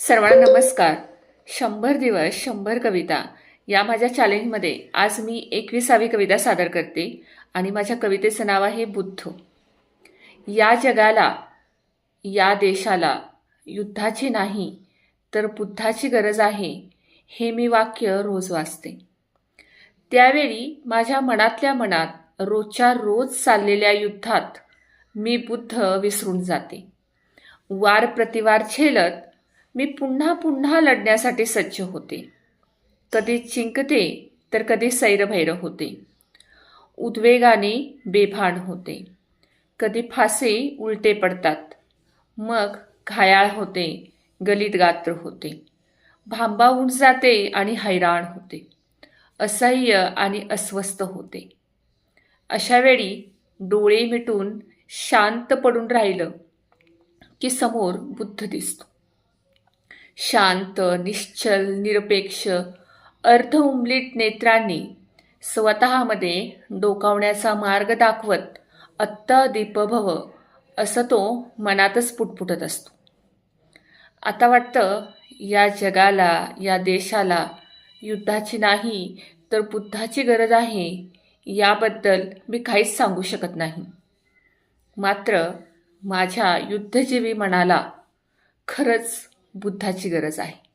सर्वांना नमस्कार. शंभर दिवस शंभर कविता या माझ्या चॅलेंजमध्ये आज मी एकविसावी कविता सादर करते आणि माझ्या कवितेचं नाव आहे बुद्ध. या जगाला या देशाला युद्धाची नाही तर बुद्धाची गरज आहे हे मी वाक्य रोज वाचते. त्यावेळी माझ्या मनातल्या मनात रोजच्या रोज चाललेल्या युद्धात मी बुद्ध विसरून जाते. वार प्रतिवार झेलत मी पुन्हा पुन्हा लढण्यासाठी सज्ज होते. कधी चिंकते तर कधी सैरभैर होते. उद्वेगाने बेभान होते. कधी फासे उलटे पडतात. मग घायाळ होते गलित गात्र होते. भांबावून जाते आणि हैराण होते. असह्य आणि अस्वस्थ होते. अशावेळी डोळे मिटून शांत पडून राहिलं की समोर बुद्ध दिसतो. शांत निश्चल निरपेक्ष अर्ध उमलीत नेत्रांनी स्वतःमध्ये डोकावण्याचा मार्ग दाखवत अत्ता दीपभव असं तो मनातच पुटपुटत असतो. आता वाटतं या जगाला या देशाला युद्धाची नाही तर बुद्धाची गरज आहे याबद्दल मी काहीच सांगू शकत नाही. मात्र माझ्या युद्धजीवी मनाला खरंच बुद्धाची गरज आहे.